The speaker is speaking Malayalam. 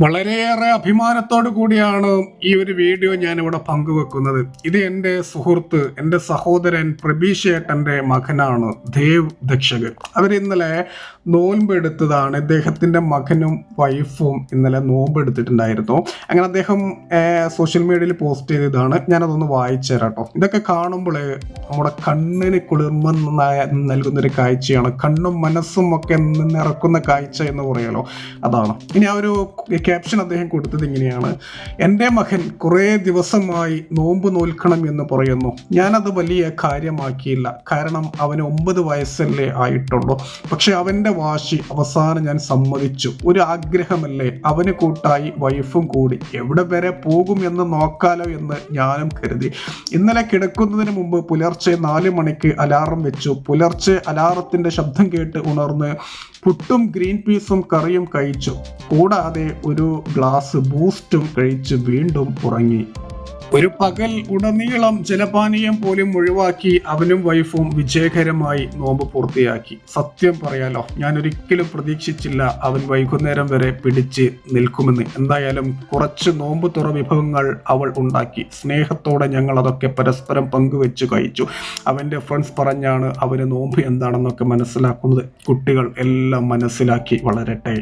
വളരെയേറെ അഭിമാനത്തോടു കൂടിയാണ് ഈ ഒരു വീഡിയോ ഞാൻ ഇവിടെ പങ്കുവെക്കുന്നത്. ഇത് എന്റെ സുഹൃത്ത് എന്റെ സഹോദരൻ പ്രബീഷ് ഏട്ടന്റെ മകനാണ് ദേവ് ദക്ഷകൻ. അവർ ഇന്നലെ നോൻപെടുത്തതാണ് ഇദ്ദേഹത്തിന്റെ മകനും വൈഫും ഇന്നലെ നോമ്പെടുത്തിട്ടുണ്ടായിരുന്നു അങ്ങനെ അദ്ദേഹം സോഷ്യൽ മീഡിയയിൽ പോസ്റ്റ് ചെയ്തതാണ്. ഞാനതൊന്ന് വായിച്ചു തരാം കേട്ടോ. ഇതൊക്കെ കാണുമ്പോൾ നമ്മുടെ കണ്ണിന് കുളിർമ നൽകുന്നൊരു കാഴ്ചയാണ്. കണ്ണും മനസ്സും ഒക്കെ നിറക്കുന്ന കാഴ്ച എന്ന് പറയാലോ. അതാണ്. ഇനി ആ ഒരു ക്യാപ്ഷൻ അദ്ദേഹം കൊടുത്തത് ഇങ്ങനെയാണ്. എന്റെ മകൻ കുറേ ദിവസമായി നോമ്പ് നോൽക്കണം എന്ന് പറയുന്നു. ഞാനത് വലിയ കാര്യമാക്കിയില്ല. കാരണം അവന് ഒമ്പത് വയസ്സല്ലേ ആയിട്ടുള്ളൂ. പക്ഷെ അവന്റെ വാശി അവസാനം ഞാൻ സമ്മതിച്ചു. ഒരു ആഗ്രഹമല്ലേ. അവന് കൂട്ടായി വൈഫും കൂടി. എവിടെ വരെ പോകും എന്ന് നോക്കാലോ എന്ന് ഞാനും കരുതി. ഇന്നലെ കിടക്കുന്നതിന് മുമ്പ് പുലർച്ചെ നാല് മണിക്ക് അലാറം വെച്ചു. പുലർച്ചെ അലാറത്തിന്റെ ശബ്ദം കേട്ട് ഉണർന്ന് പുട്ടും ഗ്രീൻ പീസും കറിയും കഴിച്ചു. കൂടാതെ ഒരു ഗ്ലാസ് ബൂസ്റ്റും കഴിച്ച് വീണ്ടും ഉറങ്ങി. ഒരു പകൽ ഉടനീളം ജലപാനീയം പോലും ഒഴിവാക്കി അവനും വൈഫും വിജയകരമായി നോമ്പ് പൂർത്തിയാക്കി. സത്യം പറയാലോ ഞാൻ ഒരിക്കലും പ്രതീക്ഷിച്ചില്ല അവൻ വൈകുന്നേരം വരെ പിടിച്ച് നിൽക്കുമെന്ന്. എന്തായാലും കുറച്ച് നോമ്പ് തുറ വിഭവങ്ങൾ അവൾ ഉണ്ടാക്കി. സ്നേഹത്തോടെ ഞങ്ങൾ അതൊക്കെ പരസ്പരം പങ്കുവെച്ച് കഴിച്ചു. അവന്റെ ഫ്രണ്ട്സ് പറഞ്ഞാണ് അവന് നോമ്പ് എന്താണെന്നൊക്കെ മനസ്സിലാക്കുന്നത്. കുട്ടികൾ എല്ലാം മനസ്സിലാക്കി വളരട്ടെ.